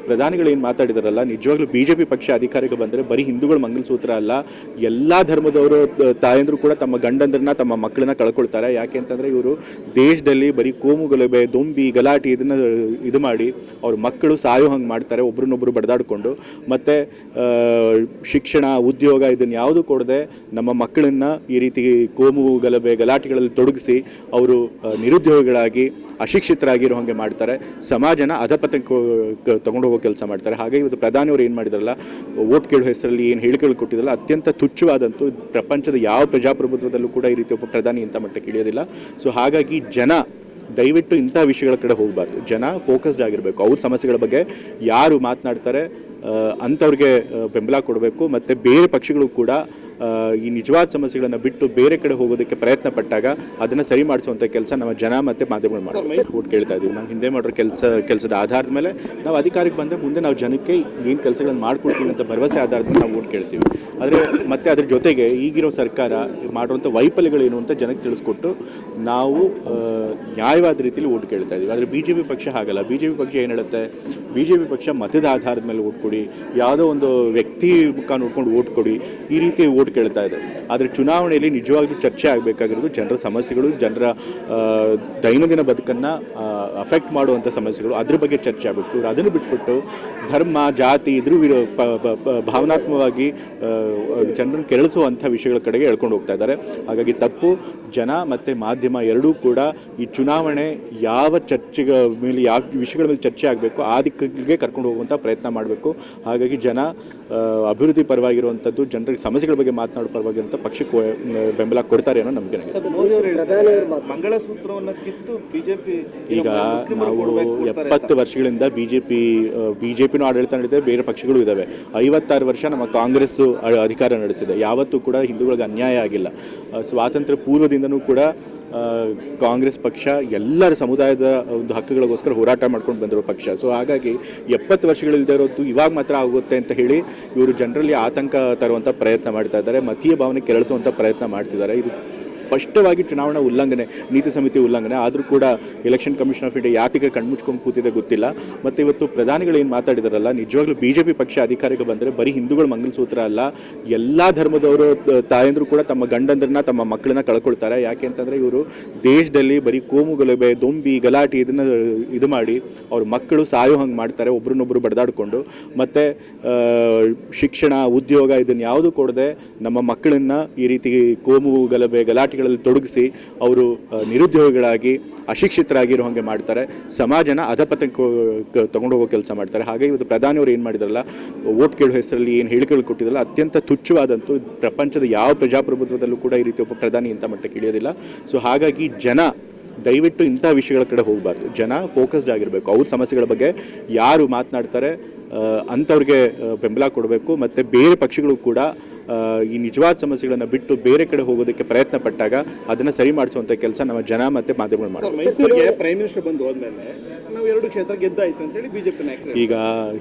ಪ್ರಧಾನಿಗಳು ಏನು ಮಾತಾಡಿದಾರಲ್ಲ, ನಿಜವಾಗ್ಲೂ ಬಿಜೆಪಿ ಪಕ್ಷ ಅಧಿಕಾರಕ್ಕೆ ಬಂದರೆ ಬರೀ ಹಿಂದೂಗಳ ಮಂಗಲಸೂತ್ರ ಅಲ್ಲ, ಎಲ್ಲಾ ಧರ್ಮದವರು ತಾಯಂದ್ರು ಕೂಡ ತಮ್ಮ ಗಂಡಂದ್ರನ್ನ, ತಮ್ಮ ಮಕ್ಕಳನ್ನ ಕಳ್ಕೊಳ್ತಾರೆ. ಯಾಕೆ ಅಂತಂದ್ರೆ ಇವರು ದೇಶದಲ್ಲಿ ಬರೀ ಕೋಮು ಗಲಭೆ, ದೊಂಬಿ, ಗಲಾಟೆ ಇದನ್ನ, ಇದು ಮಾಡಿ ಅವ್ರ ಮಕ್ಕಳು ಸಾಯೋ ಹಂಗೆ ಮಾಡ್ತಾರೆ, ಒಬ್ರನ್ನೊಬ್ರು ಬಡದಾಡಿಕೊಂಡು. ಮತ್ತೆ ಶಿಕ್ಷಣ, ಉದ್ಯೋಗ ಇದನ್ನ ಯಾವುದು ಕೊಡದೆ ನಮ್ಮ ಮಕ್ಕಳನ್ನ ಈ ರೀತಿ ಕೋಮು ಗಲಭೆ, ಗಲಾಟೆಗಳಲ್ಲಿ ತೊಡಗಿಸಿ ಅವರು ನಿರುದ್ಯೋಗಿಗಳಾಗಿ, ಅಶಿಕ್ಷಿತರಾಗಿರೋ ಹಾಗೆ ಮಾಡ್ತಾರೆ. ಸಮಾಜನ ಅಧಪತ ತಗೊಂಡು ಹೋಗೋ ಕೆಲಸ ಮಾಡ್ತಾರೆ. ಹಾಗೆ ಇವತ್ತು ಪ್ರಧಾನಿಯವರು ಏನು ಮಾಡಿದಾರಲ್ಲ ಓಟ್ ಕೇಳೋ ಹೆಸರಲ್ಲಿ ಏನು ಹೇಳಿಕೆಗಳು ಕೊಟ್ಟಿದ್ರಲ್ಲ, ಅತ್ಯಂತ ತುಚ್ಛವಾದಂತೂ ಪ್ರಪಂಚದ ಯಾವ ಪ್ರಜಾಪ್ರಭುತ್ವದಲ್ಲೂ ಕೂಡ ಈ ರೀತಿ ಒಬ್ಬ ಪ್ರಧಾನಿ ಇಂಥ ಮಟ್ಟಕ್ಕೆ ಇಳಿಯೋದಿಲ್ಲ. ಸೊ ಹಾಗಾಗಿ ಜನ, ದಯವಿಟ್ಟು ಇಂಥ ವಿಷಯಗಳ ಕಡೆ ಹೋಗಬಾರ್ದು. ಜನ ಫೋಕಸ್ಡ್ ಆಗಿರಬೇಕು. ಅವ್ರ ಸಮಸ್ಯೆಗಳ ಬಗ್ಗೆ ಯಾರು ಮಾತನಾಡ್ತಾರೆ ಅಂಥವ್ರಿಗೆ ಬೆಂಬಲ ಕೊಡಬೇಕು, ಮತ್ತು ಬೇರೆ ಪಕ್ಷಗಳು ಕೂಡ ಈ ನಿಜವಾದ ಸಮಸ್ಯೆಗಳನ್ನು ಬಿಟ್ಟು ಬೇರೆ ಕಡೆ ಹೋಗೋದಕ್ಕೆ ಪ್ರಯತ್ನ ಪಟ್ಟಾಗ ಅದನ್ನು ಸರಿ ಮಾಡಿಸುವಂಥ ಕೆಲಸ ನಮ್ಮ ಜನ ಮತ್ತು ಮಾಧ್ಯಮಗಳು ಮಾಡಿ ಓಟ್ ಕೇಳ್ತಾ ಇದ್ದೀವಿ. ನಾವು ಹಿಂದೆ ಮಾಡಿರೋ ಕೆಲಸ ಕೆಲಸದ ಆಧಾರದ ಮೇಲೆ ನಾವು ಅಧಿಕಾರಕ್ಕೆ ಬಂದರೆ ಮುಂದೆ ನಾವು ಜನಕ್ಕೆ ಏನು ಕೆಲಸಗಳನ್ನು ಮಾಡ್ಕೊಡ್ತೀವಿ ಅಂತ ಭರವಸೆ ಆಧಾರದ ಮೇಲೆ ನಾವು ಓಟ್ ಕೇಳ್ತೀವಿ. ಆದರೆ ಮತ್ತೆ ಅದ್ರ ಜೊತೆಗೆ ಈಗಿರೋ ಸರ್ಕಾರ ಮಾಡಿರುವಂಥ ವೈಫಲ್ಯಗಳೇನು ಅಂತ ಜನಕ್ಕೆ ತಿಳಿಸ್ಕೊಟ್ಟು ನಾವು ನ್ಯಾಯವಾದ ರೀತಿಯಲ್ಲಿ ಓಟ್ ಕೇಳ್ತಾ ಇದ್ದೀವಿ. ಆದರೆ ಬಿ ಜೆ ಪಿ ಪಕ್ಷ ಹಾಗಲ್ಲ. ಬಿ ಜೆ ಪಿ ಪಕ್ಷ ಏನು ಹೇಳುತ್ತೆ? ಬಿ ಜೆ ಪಿ ಪಕ್ಷ ಮತದ ಆಧಾರದ ಮೇಲೆ ಓಟ್ ಕೊಡಿ. ಯಾವುದೋ ಒಂದು ವ್ಯಕ್ತಿ ಮುಖ ನೋಡ್ಕೊಂಡು ಓಟ್ ಕೊಡಿ. ಈ ರೀತಿ ಓಟ್ ಕೇಳ್ತಾ ಇದೆ ಆದರೆ ಚುನಾವಣೆಯಲ್ಲಿ ನಿಜವಾಗ್ಲೂ ಚರ್ಚೆ ಆಗಬೇಕಾಗಿರೋದು ಜನರ ಸಮಸ್ಯೆಗಳು, ಜನರ ದೈನಂದಿನ ಬದುಕನ್ನು ಅಫೆಕ್ಟ್ ಮಾಡುವಂಥ ಸಮಸ್ಯೆಗಳು, ಅದ್ರ ಬಗ್ಗೆ ಚರ್ಚೆ ಆಗಬೇಕು ಅದನ್ನು ಬಿಟ್ಬಿಟ್ಟು ಧರ್ಮ, ಜಾತಿ, ಇದ್ರ ಭಾವನಾತ್ಮಕವಾಗಿ ಜನರನ್ನು ಕೆರಳಿಸುವಂಥ ವಿಷಯಗಳ ಕಡೆಗೆ ಎಳ್ಕೊಂಡು ಹೋಗ್ತಾ ಇದ್ದಾರೆ. ಹಾಗಾಗಿ ತಪ್ಪು, ಜನ ಮತ್ತು ಮಾಧ್ಯಮ ಎರಡೂ ಕೂಡ ಈ ಚುನಾವಣೆ ಯಾವ ಚರ್ಚೆಗಳ ಮೇಲೆ ಯಾವ ವಿಷಯಗಳ ಮೇಲೆ ಚರ್ಚೆ ಆಗಬೇಕು, ಆ ದಿಕ್ಕಿಗೆ ಕರ್ಕೊಂಡು ಹೋಗುವಂಥ ಪ್ರಯತ್ನ ಮಾಡಬೇಕು. ಹಾಗಾಗಿ ಜನ ಅಭಿವೃದ್ಧಿ ಪರವಾಗಿರುವಂಥದ್ದು ಜನರಿಗೆ ಸಮಸ್ಯೆಗಳ ಬಗ್ಗೆ ಮಾತನಾಡೋ ಅಂತ ಪಕ್ಷಕ್ಕೆ ಬೆಂಬಲ ಕೊಡ್ತಾರೆ ಅನ್ನೋ ನಮಗೆ ನನಗೆ ಕಿತ್ತು ಬಿಜೆಪಿ ಈಗ ನಾವು ಎಪ್ಪತ್ತು ವರ್ಷಗಳಿಂದ B J P B J ಪಿನೂ ಆಡಳಿತ ನಡೆದಿದೆ ಬೇರೆ ಪಕ್ಷಗಳು ಇದ್ದಾವೆ ಐವತ್ತಾರು ವರ್ಷ ನಮ್ಮ ಕಾಂಗ್ರೆಸ್ ಅಧಿಕಾರ ನಡೆಸಿದೆ. ಯಾವತ್ತೂ ಕೂಡ ಹಿಂದೂಗಳಿಗೆ ಅನ್ಯಾಯ ಆಗಿಲ್ಲ. ಸ್ವಾತಂತ್ರ್ಯ ಪೂರ್ವದಿಂದನೂ ಕೂಡ ಕಾಂಗ್ರೆಸ್ ಪಕ್ಷ ಎಲ್ಲರ ಸಮುದಾಯದ ಒಂದು ಹಕ್ಕುಗಳಿಗೋಸ್ಕರ ಹೋರಾಟ ಮಾಡ್ಕೊಂಡು ಬಂದಿರೋ ಪಕ್ಷ. ಸೊ ಹಾಗಾಗಿ ಎಪ್ಪತ್ತು ವರ್ಷಗಳಿಲ್ಲದೆ ಇರೋದು ಇವಾಗ ಮಾತ್ರ ಆಗುತ್ತೆ ಅಂತ ಹೇಳಿ ಇವರು ಜನರಲ್ಲಿ ಆತಂಕ ತರುವಂಥ ಪ್ರಯತ್ನ ಮಾಡ್ತಾ ಇದ್ದಾರೆ ಮತೀಯ ಭಾವನೆ ಕೆರಳಿಸುವಂಥ ಪ್ರಯತ್ನ ಮಾಡ್ತಿದ್ದಾರೆ. ಇದು ಸ್ಪಷ್ಟವಾಗಿ ಚುನಾವಣಾ ಉಲ್ಲಂಘನೆ, ನೀತಿ ಸಮಿತಿ ಉಲ್ಲಂಘನೆ, ಆದರೂ ಕೂಡ ಎಲೆಕ್ಷನ್ ಕಮಿಷನ್ ಆಫ್ ಇಂಡಿಯಾ ಯಾತಿಗೆ ಕಣ್ಮುಚ್ಕೊಂಡು ಕೂತಿದೆ ಗೊತ್ತಿಲ್ಲ. ಮತ್ತು ಇವತ್ತು ಪ್ರಧಾನಿಗಳು ಏನು ಮಾತಾಡಿದಾರಲ್ಲ, ನಿಜವಾಗ್ಲೂ ಬಿ ಜೆ ಪಿ ಪಕ್ಷ ಅಧಿಕಾರಕ್ಕೆ ಬಂದರೆ ಬರೀ ಹಿಂದೂಗಳು ಮಂಗಲಸೂತ್ರ ಅಲ್ಲ, ಎಲ್ಲ ಧರ್ಮದವರು ತಾಯಂದರು ಕೂಡ ತಮ್ಮ ಗಂಡಂದ್ರನ್ನ, ತಮ್ಮ ಮಕ್ಕಳನ್ನ ಕಳ್ಕೊಳ್ತಾರೆ. ಯಾಕೆ ಅಂತಂದರೆ ಇವರು ದೇಶದಲ್ಲಿ ಬರೀ ಕೋಮು ಗಲಭೆ, ದೊಂಬಿ, ಗಲಾಟೆ ಇದನ್ನು, ಇದು ಮಾಡಿ ಅವ್ರ ಮಕ್ಕಳು ಸಾಯೋ ಹಂಗೆ ಮಾಡ್ತಾರೆ, ಒಬ್ರನ್ನೊಬ್ರು ಬಡದಾಡಿಕೊಂಡು. ಮತ್ತು ಶಿಕ್ಷಣ, ಉದ್ಯೋಗ ಇದನ್ನು ಯಾವುದು ಕೊಡದೆ ನಮ್ಮ ಮಕ್ಕಳನ್ನ ಈ ರೀತಿ ಕೋಮು ಗಲಭೆ ಗಲಾಟೆಗಳಲ್ಲಿ ತೊಡಗಿಸಿ ಅವರು ನಿರುದ್ಯೋಗಿಗಳಾಗಿ ಅಶಿಕ್ಷಿತರಾಗಿರೋ ಹಾಗೆ ಮಾಡ್ತಾರೆ. ಸಮಾಜನ ಅಧಪತಕ್ಕೆ ತಗೊಂಡು ಹೋಗೋ ಕೆಲಸ ಮಾಡ್ತಾರೆ. ಹಾಗೆ ಇವತ್ತು ಪ್ರಧಾನಿಯವರು ಏನು ಮಾಡಿದಾರಲ್ಲ ಓಟ್ ಕೇಳೋ ಹೆಸರಲ್ಲಿ ಏನು ಹೇಳಿಕೆಗಳು ಕೊಟ್ಟಿದ್ರಲ್ಲ, ಅತ್ಯಂತ ತುಚ್ಛವಾದಂತೂ ಪ್ರಪಂಚದ ಯಾವ ಪ್ರಜಾಪ್ರಭುತ್ವದಲ್ಲೂ ಕೂಡ ಈ ರೀತಿ ಒಬ್ಬ ಪ್ರಧಾನಿ ಇಂಥ ಮಟ್ಟಕ್ಕೆ ಇಳಿಯೋದಿಲ್ಲ. ಸೊ ಹಾಗಾಗಿ ಜನ, ದಯವಿಟ್ಟು ಇಂಥ ವಿಷಯಗಳ ಕಡೆ ಹೋಗಬಾರ್ದು. ಜನ ಫೋಕಸ್ಡ್ ಆಗಿರಬೇಕು. ಅವ್ರ ಸಮಸ್ಯೆಗಳ ಬಗ್ಗೆ ಯಾರು ಮಾತನಾಡ್ತಾರೆ ಅಂಥವ್ರಿಗೆ ಬೆಂಬಲ ಕೊಡಬೇಕು. ಮತ್ತು ಬೇರೆ ಪಕ್ಷಗಳು ಕೂಡ ಈ ನಿಜವಾದ ಸಮಸ್ಯೆಗಳನ್ನು ಬಿಟ್ಟು ಬೇರೆ ಕಡೆ ಹೋಗೋದಕ್ಕೆ ಪ್ರಯತ್ನ ಪಟ್ಟಾಗ ಅದನ್ನು ಸರಿ ಮಾಡಿಸುವಂಥ ಕೆಲಸ ನಮ್ಮ ಜನ ಮತ್ತು ಮಾಧ್ಯಮಗಳು ಮಾಡ್ತಾರೆ. ಮೈಸೂರಿಗೆ ಪ್ರೈಮ್ ಮಿನಿಸ್ಟರ್ ಬಂದು ಹೋದ್ಮೇಲೆ ನಾವು ಎರಡು ಕ್ಷೇತ್ರ ಗೆದ್ದಾಯ್ತು ಅಂತ ಹೇಳಿ ಬಿಜೆಪಿ ನಾಯಕರು ಈಗ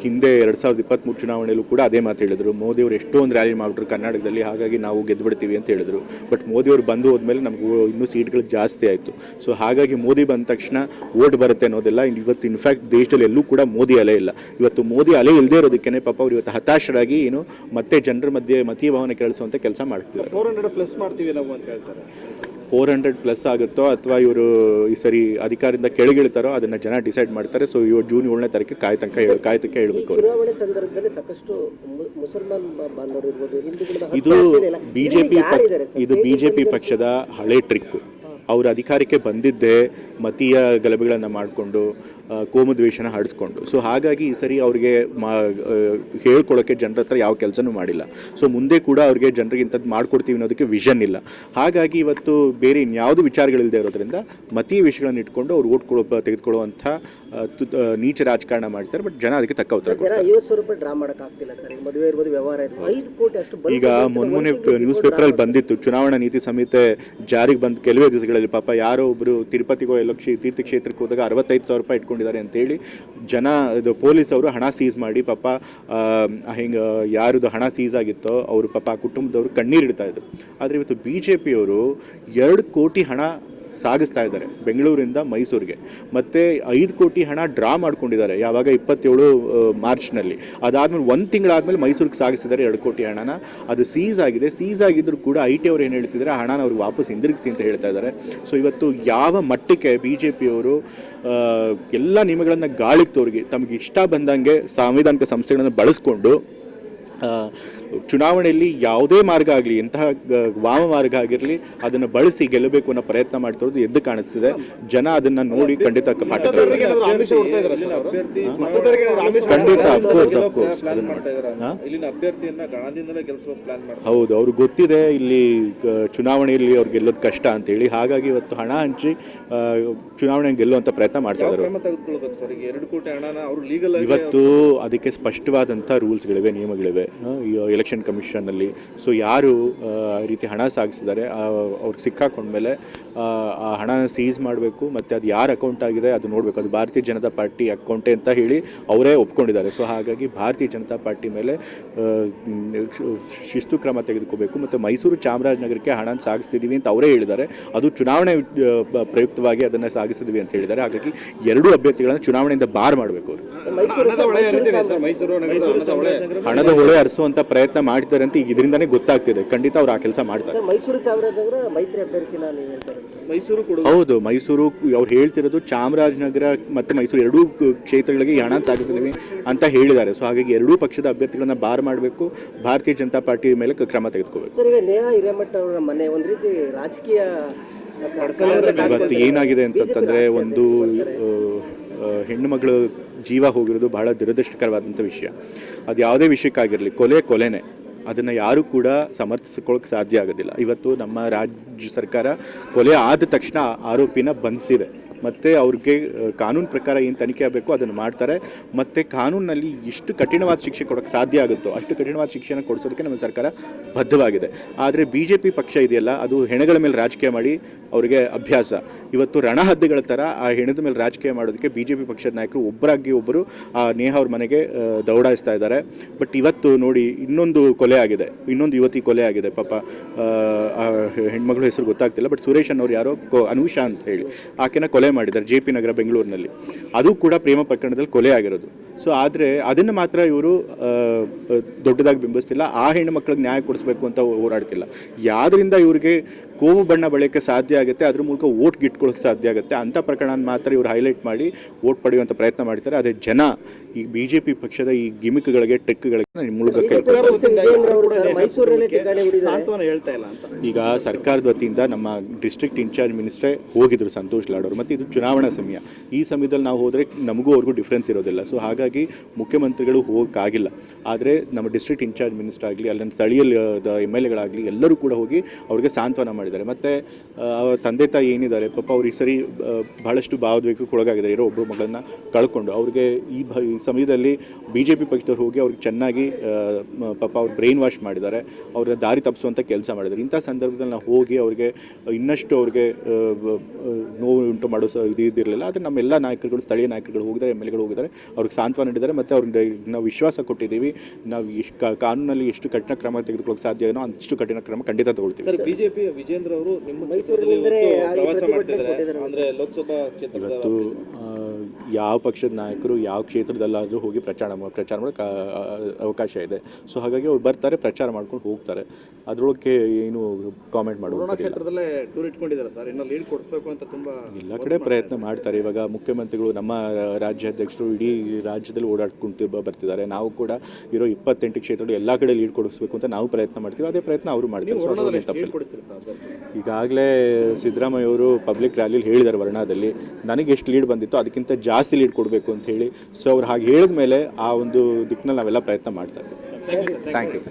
ಹಿಂದೆ ಎರಡು ಸಾವಿರದ ಇಪ್ಪತ್ತ್ಮೂರು ಚುನಾವಣೆಯಲ್ಲೂ ಕೂಡ ಅದೇ ಮಾತು ಹೇಳಿದ್ರು. ಮೋದಿಯವರು ಎಷ್ಟೊಂದು ರ್ಯಾಲಿ ಮಾಡಿದ್ರು ಕರ್ನಾಟಕದಲ್ಲಿ ಹಾಗಾಗಿ ನಾವು ಗೆದ್ದು ಬಿಡ್ತೀವಿ ಅಂತ ಹೇಳಿದ್ರು. ಬಟ್ ಮೋದಿಯವರು ಬಂದು ಹೋದ್ಮೇಲೆ ನಮಗೂ ಇನ್ನೂ ಸೀಟ್ಗಳು ಜಾಸ್ತಿ ಆಯಿತು. ಸೊ ಹಾಗಾಗಿ ಮೋದಿ ಬಂದ ತಕ್ಷಣ ಓಟ್ ಬರುತ್ತೆ ಅನ್ನೋದಿಲ್ಲ. ಇವತ್ತು ಇನ್ಫ್ಯಾಕ್ಟ್ ದೇಶದಲ್ಲಿ ಎಲ್ಲೂ ಕೂಡ ಮೋದಿ ಅಲೆ ಇಲ್ಲ. ಇವತ್ತು ಮೋದಿ ಅಲೆ ಇಲ್ಲದೆ ಇರೋದಕ್ಕೆ ಪಾಪ ಅವರು ಇವತ್ತು ಹತಾಶರಾಗಿ ಏನು ಮತ್ತೆ ಜನರ ಮಧ್ಯೆ ಮತೀಯ ಭಾವನೆ ಕೇಳಿಸುವಂಥ ಕೆಲಸ ಮಾಡ್ತಿದ್ದಾರೆ. ಫೋರ್ ಹಂಡ್ರೆಡ್ ಪ್ಲಸ್ ಮಾಡ್ತೀವಿ ನಾವು ಅಂತ ಹೇಳ್ತಾರೆ. ಫೋರ್ ಹಂಡ್ರೆಡ್ ಪ್ಲಸ್ ಆಗುತ್ತೋ ಅಥವಾ ಇವರು ಈ ಸರಿ ಅಧಿಕಾರದಿಂದ ಕೆಳಗಿಳ್ತಾರೋ ಅದನ್ನು ಜನ ಡಿಸೈಡ್ ಮಾಡ್ತಾರೆ. ಸೊ ಇವರು ಜೂನ್ ಏಳನೇ ತಾರೀಕು ಕಾಯ್ ತನಕ ಹೇಳ ಕಾಯ್ ತನಕ ಹೇಳಬೇಕು ಅವರು. ಚುನಾವಣೆ ಸಂದರ್ಭದಲ್ಲಿ ಸಾಕಷ್ಟು ಮು- ಮುಸಲ್ಮಾನ್ ಬ- ಬಾಂಧವರು ಇರ್ಬೋದು ಇದು ಬಿ ಬಿಜೆಪಿ ಪಿ? ಇದು ಪಕ್ಷದ ಹಳೆ ಟ್ರಿಕ್ಕು ಅವ್ರ ಅಧಿಕಾರಕ್ಕೆ ಬಂದಿದ್ದೇ ಮತೀಯ ಗಲಭೆಗಳನ್ನು ಮಾಡಿಕೊಂಡು ಕೋಮು ದ್ವೇಷನ ಹಾಡಿಸ್ಕೊಂಡು. ಸೊ ಹಾಗಾಗಿ ಈ ಸರಿ ಅವ್ರಿಗೆ ಮಾ ಹೇಳ್ಕೊಳ್ಳೋಕ್ಕೆ ಜನರ ಹತ್ರ ಯಾವ ಕೆಲಸನೂ ಮಾಡಿಲ್ಲ. ಸೊ ಮುಂದೆ ಕೂಡ ಅವ್ರಿಗೆ ಜನರಿಗೆ ಇಂಥದ್ದು ಮಾಡ್ಕೊಡ್ತೀವಿ ಅನ್ನೋದಕ್ಕೆ ವಿಷನ್ ಇಲ್ಲ. ಹಾಗಾಗಿ ಇವತ್ತು ಬೇರೆ ಇನ್ಯಾವುದು ವಿಚಾರಗಳಿಲ್ಲದೆ ಇರೋದ್ರಿಂದ ಮತೀಯ ವಿಷಯಗಳನ್ನು ಇಟ್ಕೊಂಡು ಅವ್ರು ಓಟ್ ಕೊಡೋ ತೆಗೆದುಕೊಳ್ಳುವಂಥ ನೀಚ ರಾಜಕಾರಣ ಮಾಡ್ತಾರೆ ಬಟ್ ಜನ ಅದಕ್ಕೆ ತಕ್ಕ ಉತ್ತರ ಈಗ ಮೊನ್ನೆ ನ್ಯೂಸ್ ಪೇಪರ್ ಪೇಪರಲ್ಲಿ ಬಂದಿತ್ತು ಚುನಾವಣಾ ನೀತಿ ಸಂಹಿತೆ ಜಾರಿಗೆ ಬಂದ ಕೆಲವೇ ದಿವಸಗಳಲ್ಲಿ ಪಾಪ ಯಾರೋ ಒಬ್ಬರು ತಿರುಪತಿಗೋ ಎಲ್ಲೋ ಕ್ಷೇ, ತೀರ್ಥಕ್ಷೇತ್ರಕ್ಕೆ ಹೋದಾಗ ಅರವತ್ತೈದು ಸಾವಿರ ರೂಪಾಯಿ ಇಟ್ಕೊಂಡಿದ್ದಾರೆ ಅಂತೇಳಿ ಜನ, ಇದು ಪೊಲೀಸ್ ಅವರು ಹಣ ಸೀಸ್ ಮಾಡಿ ಪಾಪ ಹಿಂಗೆ ಯಾರದು ಹಣ ಸೀಸ್ ಆಗಿತ್ತೋ ಅವರು ಪಾಪ ಆ ಕುಟುಂಬದವರು ಕಣ್ಣೀರಿಡ್ತಾ ಇದ್ರು. ಆದರೆ ಇವತ್ತು ಬಿ ಜೆ ಪಿಯವರು ಎರಡು ಕೋಟಿ ಹಣ ಸಾಗಿಸ್ತಾ ಇದ್ದಾರೆ, ಬೆಂಗಳೂರಿಂದ ಮೈಸೂರಿಗೆ. ಮತ್ತು ಐದು ಕೋಟಿ ಹಣ ಡ್ರಾ ಮಾಡ್ಕೊಂಡಿದ್ದಾರೆ, ಯಾವಾಗ ಇಪ್ಪತ್ತೇಳು ಮಾರ್ಚ್ನಲ್ಲಿ. ಅದಾದಮೇಲೆ ಒಂದು ತಿಂಗಳಾದಮೇಲೆ ಮೈಸೂರಿಗೆ ಸಾಗಿಸಿದ್ದಾರೆ ಎರಡು ಕೋಟಿ ಹಣನ. ಅದು ಸೀಸ್ ಆಗಿದೆ, ಸೀಸ್ ಆಗಿದ್ರು ಕೂಡ ಐ ಟಿ ಅವ್ರು ಏನು ಹೇಳ್ತಿದ್ದಾರೆ, ಹಣನ ಅವ್ರಿಗೆ ವಾಪಸ್ ಹಿಂದಿರುಗಿಸಿ ಅಂತ ಹೇಳ್ತಾ ಇದ್ದಾರೆ. ಸೊ ಇವತ್ತು ಯಾವ ಮಟ್ಟಕ್ಕೆ ಬಿ ಜೆ ಪಿಯವರು ಎಲ್ಲ ನಿಯಮಗಳನ್ನು ಗಾಳಿಗೆ ತೋರಿಗೆ, ತಮಗೆ ಇಷ್ಟ ಬಂದಂಗೆ ಸಾಂವಿಧಾನಿಕ ಸಂಸ್ಥೆಗಳನ್ನು ಬಳಸ್ಕೊಂಡು ಚುನಾವಣೆಯಲ್ಲಿ ಯಾವುದೇ ಮಾರ್ಗ ಆಗಲಿ ಇಂತಹ ವಾಮ ಮಾರ್ಗ ಆಗಿರಲಿ ಅದನ್ನು ಬಳಸಿ ಗೆಲ್ಲಬೇಕು ಅನ್ನೋ ಪ್ರಯತ್ನ ಮಾಡ್ತಿರೋದು ಎದ್ದು ಕಾಣಿಸ್ತಿದೆ. ಜನ ಅದನ್ನ ನೋಡಿ ಖಂಡಿತ ಪಾಠ ಖಂಡಿತ ಅಫ್ಕೋರ್ಸ್ ಅಫ್ಕೋರ್ಸ್ ಹೌದು ಅವ್ರಿಗೆ ಗೊತ್ತಿದೆ ಇಲ್ಲಿ ಚುನಾವಣೆಯಲ್ಲಿ ಅವ್ರು ಗೆಲ್ಲೋದು ಕಷ್ಟ ಅಂತ ಹೇಳಿ ಹಾಗಾಗಿ ಇವತ್ತು ಹಣ ಹಂಚಿ ಚುನಾವಣೆ ಗೆಲ್ಲುವಂತ ಪ್ರಯತ್ನ ಮಾಡ್ತಾ ಇದ್ದಾರೆ ಇವತ್ತು ಅದಕ್ಕೆ ಸ್ಪಷ್ಟವಾದಂಥ ರೂಲ್ಸ್ಗಳಿವೆ ನಿಯಮಗಳಿವೆ. ಈ ಎಲೆಕ್ಷನ್ ಕಮಿಷನಲ್ಲಿ ಸೊ ಯಾರು ರೀತಿ ಹಣ ಸಾಗಿಸಿದ್ದಾರೆ ಆ, ಅವ್ರಿಗೆ ಸಿಕ್ಕಾಕೊಂಡ್ಮೇಲೆ ಆ, ಆ ಹಣನ ಸೀಸ್ ಮಾಡಬೇಕು ಮತ್ತು ಅದು ಯಾರ ಅಕೌಂಟ್ ಆಗಿದೆ ಅದು ನೋಡಬೇಕು. ಅದು ಭಾರತೀಯ ಜನತಾ ಪಾರ್ಟಿ ಅಕೌಂಟೇ ಅಂತ ಹೇಳಿ ಅವರೇ ಒಪ್ಕೊಂಡಿದ್ದಾರೆ. ಸೊ ಹಾಗಾಗಿ ಭಾರತೀಯ ಜನತಾ ಪಾರ್ಟಿ ಮೇಲೆ ಶಿಸ್ತು ಕ್ರಮ ತೆಗೆದುಕೋಬೇಕು ಮತ್ತು ಮೈಸೂರು ಚಾಮರಾಜನಗರಕ್ಕೆ ಹಣ ಸಾಗಿಸ್ತಿದ್ದೀವಿ ಅಂತ ಅವರೇ ಹೇಳಿದ್ದಾರೆ. ಅದು ಚುನಾವಣೆ ಪ್ರಯುಕ್ತವಾಗಿ ಅದನ್ನು ಸಾಗಿಸಿದ್ವಿ ಅಂತ ಹೇಳಿದ್ದಾರೆ. ಹಾಗಾಗಿ ಎರಡೂ ಅಭ್ಯರ್ಥಿಗಳನ್ನು ಚುನಾವಣೆಯಿಂದ ಬಾರ್ ಮಾಡಬೇಕು ಅವರು. ಮೈಸೂರು ಹಣದ ಹೊಳೆ ಹರಿಸುವಂತ ಪ್ರಯತ್ನ ಮಾಡ್ತಾರೆ ಅಂತ ಈಗ ಇದರಿಂದನೇ ಗೊತ್ತಾಗ್ತಿದೆ. ಖಂಡಿತ ಅವ್ರು ಆ ಕೆಲಸ ಮಾಡ್ತಾರೆ. ಸರ್ ಮೈಸೂರು ಚಾಮರಾಜನಗರ ಮೈತ್ರಿ ಅಭ್ಯರ್ಥಿನ ನೀವು ಹೇಳ್ತಾರೆ ಮೈಸೂರು ಕೂಡ. ಹೌದು ಮೈಸೂರು ಅವ್ರು ಹೇಳ್ತಿರೋದು ಚಾಮರಾಜನಗರ ಮತ್ತು ಮೈಸೂರು ಎರಡೂ ಕ್ಷೇತ್ರಗಳಿಗೆ ಈ ಹಣ ಸಾಗಿಸಲಿವೆ ಅಂತ ಹೇಳಿದ್ದಾರೆ. ಸೊ ಹಾಗಾಗಿ ಎರಡೂ ಪಕ್ಷದ ಅಭ್ಯರ್ಥಿಗಳನ್ನ ಬಾರ್ ಮಾಡಬೇಕು. ಭಾರತೀಯ ಜನತಾ ಪಾರ್ಟಿ ಮೇಲೆ ಕ್ರಮ ತೆಗೆದುಕೋಬೇಕು. ಸರ್ ಈಗ ನೇಹಾ ಹಿರೇಮಠ ಅವರ ಮನೆ ಒಂದು ರೀತಿ ರಾಜಕೀಯ ಇವತ್ತು ಏನಾಗಿದೆ ಅಂತಂತಂದರೆ ಒಂದು ಆ, ಮಗಳು ಜೀವ ಹೋಗಿರೋದು ಬಹಳ ದುರದೃಷ್ಟಕರವಾದಂಥ ವಿಷಯ. ಅದು ಯಾವುದೇ ವಿಷಯಕ್ಕಾಗಿರಲಿ ಕೊಲೆ ಕೊಲೆನೇ. ಅದನ್ನು ಯಾರೂ ಕೂಡ ಸಮರ್ಥಿಸ್ಕೊಳ್ಳೋಕೆ ಸಾಧ್ಯ ಆಗೋದಿಲ್ಲ. ಇವತ್ತು ನಮ್ಮ ರಾಜ್ಯ ಸರ್ಕಾರ ಕೊಲೆ ಆದ ತಕ್ಷಣ ಆರೋಪಿನ ಬಂಧಿಸಿದೆ. ಮತ್ತು ಅವ್ರಿಗೆ ಕಾನೂನು ಪ್ರಕಾರ ಏನು ತನಿಖೆ ಆಗಬೇಕು ಅದನ್ನು ಮಾಡ್ತಾರೆ. ಮತ್ತು ಕಾನೂನಿನಲ್ಲಿ ಎಷ್ಟು ಕಠಿಣವಾದ ಶಿಕ್ಷೆ ಕೊಡೋಕ್ಕೆ ಸಾಧ್ಯ ಆಗುತ್ತೋ, ಅಷ್ಟು ಕಠಿಣವಾದ ಶಿಕ್ಷೆನ ಕೊಡಿಸೋದಕ್ಕೆ ನಮ್ಮ ಸರ್ಕಾರ ಬದ್ಧವಾಗಿದೆ. ಆದರೆ ಬಿ ಜೆ ಪಿ ಪಕ್ಷ ಇದೆಯಲ್ಲ, ಅದು ಹೆಣಗಳ ಮೇಲೆ ರಾಜಕೀಯ ಮಾಡಿ ಅವರಿಗೆ ಅಭ್ಯಾಸ. ಇವತ್ತು ರಣಹದ್ದುಗಳ ಥರ ಆ ಹೆಣದ ಮೇಲೆ ರಾಜಕೀಯ ಮಾಡೋದಕ್ಕೆ ಬಿ ಜೆ ಪಿ ಪಕ್ಷದ ನಾಯಕರು ಒಬ್ಬರಾಗಿ ಒಬ್ಬರು ಆ ನೇಹ ಅವ್ರ ಮನೆಗೆ ದೌಡಾಯಿಸ್ತಾ ಇದ್ದಾರೆ. ಬಟ್ ಇವತ್ತು ನೋಡಿ ಇನ್ನೊಂದು ಕೊಲೆ ಆಗಿದೆ. ಇನ್ನೊಂದು ಯುವತಿ ಕೊಲೆ ಆಗಿದೆ. ಪಾಪ ಹೆಣ್ಮಗಳು ಹೆಸರು ಗೊತ್ತಾಗ್ತಿಲ್ಲ. ಬಟ್ ಸುರೇಶ್ ಅನ್ನೋರು ಯಾರೋ ಅನುಷಾ ಅಂತ ಹೇಳಿ. ಆಕೆನ ಕೊಲೆ ಮಾಡಿದ್ದಾರೆ ಜೆ ಪಿ ನಗರ ಬೆಂಗಳೂರಿನಲ್ಲಿ. ಅದು ಕೂಡ ಪ್ರೇಮ ಪ್ರಕರಣದಲ್ಲಿ ಕೊಲೆ ಆಗಿರೋದು. ಸೊ ಆದರೆ ಅದನ್ನು ಮಾತ್ರ ಇವರು ದೊಡ್ಡದಾಗಿ ಬಿಂಬಿಸ್ತಿಲ್ಲ. ಆ ಹೆಣ್ಣು ಮಕ್ಕಳಿಗೆ ನ್ಯಾಯ ಕೊಡಿಸ್ಬೇಕು ಅಂತ ಹೋರಾಡ್ತಿಲ್ಲ ಯಾವ್ದರಿಂದ ಇವ್ರಿಗೆ ಕೋಮು ಬಣ್ಣ ಬಳಕೆ ಸಾಧ್ಯ ಆಗುತ್ತೆ ಅದ್ರ ಮೂಲಕ ಓಟ್ ಗಿಟ್ಕೊಳ್ಳೋಕೆ ಸಾಧ್ಯ ಆಗುತ್ತೆ. ಅಂಥ ಪ್ರಕರಣ ಮಾತ್ರ ಇವರು ಹೈಲೈಟ್ ಮಾಡಿ ಓಟ್ ಪಡೆಯುವಂಥ ಪ್ರಯತ್ನ ಮಾಡ್ತಾರೆ ಅದೇ ಜನ ಈ ಬಿ ಜೆ ಪಿ ಪಕ್ಷದ ಈ ಗಿಮಿಕ್ಗಳಿಗೆ ಟ್ರಿಕ್ಗಳಿಗೆ ಮೂಲಕ ಈಗ ಸರ್ಕಾರದ ವತಿಯಿಂದ ನಮ್ಮ ಡಿಸ್ಟ್ರಿಕ್ಟ್ ಇನ್ಚಾರ್ಜ್ ಮಿನಿಸ್ಟ್ರೇ ಹೋಗಿದ್ರು ಸಂತೋಷ್ ಲಾಡೋರು ಅವರು. ಮತ್ತು ಇದು ಚುನಾವಣಾ ಸಮಯ. ಈ ಸಮಯದಲ್ಲಿ ನಾವು ಹೋದರೆ ನಮಗೂ ಅವ್ರಿಗೂ ಡಿಫ್ರೆನ್ಸ್ ಇರೋದಿಲ್ಲ. ಸೊ ಹಾಗಾಗಿ ಮುಖ್ಯಮಂತ್ರಿಗಳು ಹೋಗೋಕ್ಕಾಗಿಲ್ಲ. ಆದರೆ ನಮ್ಮ ಡಿಸ್ಟ್ರಿಕ್ಟ್ ಇನ್ಚಾರ್ಜ್ ಮಿನಿಸ್ಟರ್ ಆಗಲಿ ಅಲ್ಲಿನ ಸ್ಥಳೀಯ ಎಂ ಎಲ್ ಎಗಳಾಗಲಿ ಎಲ್ಲರೂ ಕೂಡ ಹೋಗಿ ಅವ್ರಿಗೆ ಸಾಂತ್ವನ ಮಾಡಿದ್ದಾರೆ. ಮತ್ತು ಅವ್ರ ತಂದೆ ತಾಯಿ ಏನಿದ್ದಾರೆ, ಪಾಪ ಅವ್ರು ಈ ಸರಿ ಬಹಳಷ್ಟು ಭಾವೋದ್ವೇಗಕ್ಕೆ ಒಳಗಾಗಿದ್ದಾರೆ ಇರೋ ಒಬ್ಬರು ಮಗಳನ್ನ ಕಳ್ಕೊಂಡು ಅವ್ರಿಗೆ ಈ ಭ, ಈ ಸಮಯದಲ್ಲಿ ಬಿ ಜೆ ಪಿ ಪಕ್ಷದವ್ರು ಹೋಗಿ ಅವ್ರಿಗೆ ಚೆನ್ನಾಗಿ ಪಾಪ ಅವ್ರು ಬ್ರೈನ್ ವಾಶ್ ಮಾಡಿದ್ದಾರೆ. ಅವ್ರನ್ನ ದಾರಿ ತಪ್ಪಿಸುವಂಥ ಕೆಲಸ ಮಾಡಿದ್ದಾರೆ. ಇಂಥ ಸಂದರ್ಭದಲ್ಲಿ ನಾವು ಹೋಗಿ ಅವ್ರಿಗೆ ಇನ್ನಷ್ಟು ಅವ್ರಿಗೆ ನೋವು ಉಂಟು ಮಾಡೋ ಇದು ಇದಿರಲಿಲ್ಲ ಆದರೆ ನಮ್ಮೆಲ್ಲ ನಾಯಕರುಗಳು, ಸ್ಥಳೀಯ ನಾಯಕರುಗಳು ಹೋಗಿದ್ದಾರೆ, ಎಂ ಎಲ್ಗಳು ಹೋಗಿದ್ದಾರೆ. ಅವ್ರಿಗೆ ಸಾಂತ್ವನ ನೀಡಿದ್ದಾರೆ. ಮತ್ತು ಅವ್ರಿಗೆ ನಾವು ವಿಶ್ವಾಸ ಕೊಟ್ಟಿದ್ದೀವಿ. ನಾವು ಕಾನೂನಲ್ಲಿ ಎಷ್ಟು ಕಠಿಣ ಕ್ರಮ ತೆಗೆದುಕೊಳ್ಳೋಕೆ ಸಾಧ್ಯ ಏನೋ ಅಷ್ಟು ಕಠಿಣ ಕ್ರಮ ಖಂಡಿತ ತಗೊಳ್ತೀವಿ. ಬಿಜೆಪಿ ಅವರು ನಿಮ್ಮ ಮೈಸೂರು ಕ್ಷೇತ್ರದಲ್ಲಿ ಇವತ್ತು ಪ್ರವಾಸ ಮಾಡ್ತಿದ್ದಾರೆ. ಅಂದ್ರೆ ಲೋಕಸಭಾ ಕ್ಷೇತ್ರದ ಇವತ್ತು ಆ, ಯಾವ ಪಕ್ಷದ ನಾಯಕರು ಯಾವ ಕ್ಷೇತ್ರದಲ್ಲಾದರೂ ಹೋಗಿ ಪ್ರಚಾರ ಮಾ- ಪ್ರಚಾರ ಮಾಡೋಕೆ ಅವಕಾಶ ಇದೆ. ಸೊ ಹಾಗಾಗಿ ಅವ್ರು ಬರ್ತಾರೆ ಪ್ರಚಾರ ಮಾಡ್ಕೊಂಡು ಹೋಗ್ತಾರೆ. ಅದರೊಳಗೆ ಏನು ಕಾಮೆಂಟ್ ಮಾಡುವ ಕ್ಷೇತ್ರದಲ್ಲೇ ಟೂರ್ ಇಟ್ಕೊಂಡಿದ್ದಾರೆ ಸರ್. ಇನ್ನು ಲೀಡ್ ಕೊಡಿಸ್ಬೇಕು ಅಂತ ತುಂಬಾ ಎಲ್ಲ ಕಡೆ ಪ್ರಯತ್ನ ಮಾಡ್ತಾರೆ. ಇವಾಗ ಮುಖ್ಯಮಂತ್ರಿಗಳು ನಮ್ಮ ರಾಜ್ಯಾಧ್ಯಕ್ಷರು ಇಡೀ ರಾಜ್ಯದಲ್ಲಿ ಓಡಾಡ್ಕೊಂತ ಬರ್ತಿದ್ದಾರೆ. ನಾವು ಕೂಡ ಇರೋ ಇಪ್ಪತ್ತೆಂಟು ಕ್ಷೇತ್ರಗಳು ಎಲ್ಲ ಕಡೆ ಲೀಡ್ ಕೊಡಿಸ್ಬೇಕು ಅಂತ ನಾವು ಪ್ರಯತ್ನ ಮಾಡ್ತೀವಿ. ಅದೇ ಪ್ರಯತ್ನ ಅವರು ಮಾಡ್ತಾರೆ. ಅಭ್ಯರ್ಥಿ? ಈಗಾಗಲೇ ಸಿದ್ದರಾಮಯ್ಯ ಅವರು ಪಬ್ಲಿಕ್ ರ್ಯಾಲಿಲಿ ಹೇಳಿದ್ದಾರೆ ವರ್ಣಾದಲ್ಲಿ. ನನಗೆ ಎಷ್ಟು ಲೀಡ್ ಬಂದಿತ್ತು ಅದಕ್ಕಿಂತ ಜಾಸ್ತಿ ಲೀಡ್ ಕೊಡಬೇಕು ಅಂತ ಹೇಳಿ. ಸೊ ಅವ್ರು ಹಾಗೆ ಹೇಳಿದ ಮೇಲೆ ಆ ಒಂದು ದಿಕ್ಕಿನಲ್ಲಿ ನಾವೆಲ್ಲ ಪ್ರಯತ್ನ ಮಾಡ್ತಾ ಇದ್ದೀವಿ. Thank you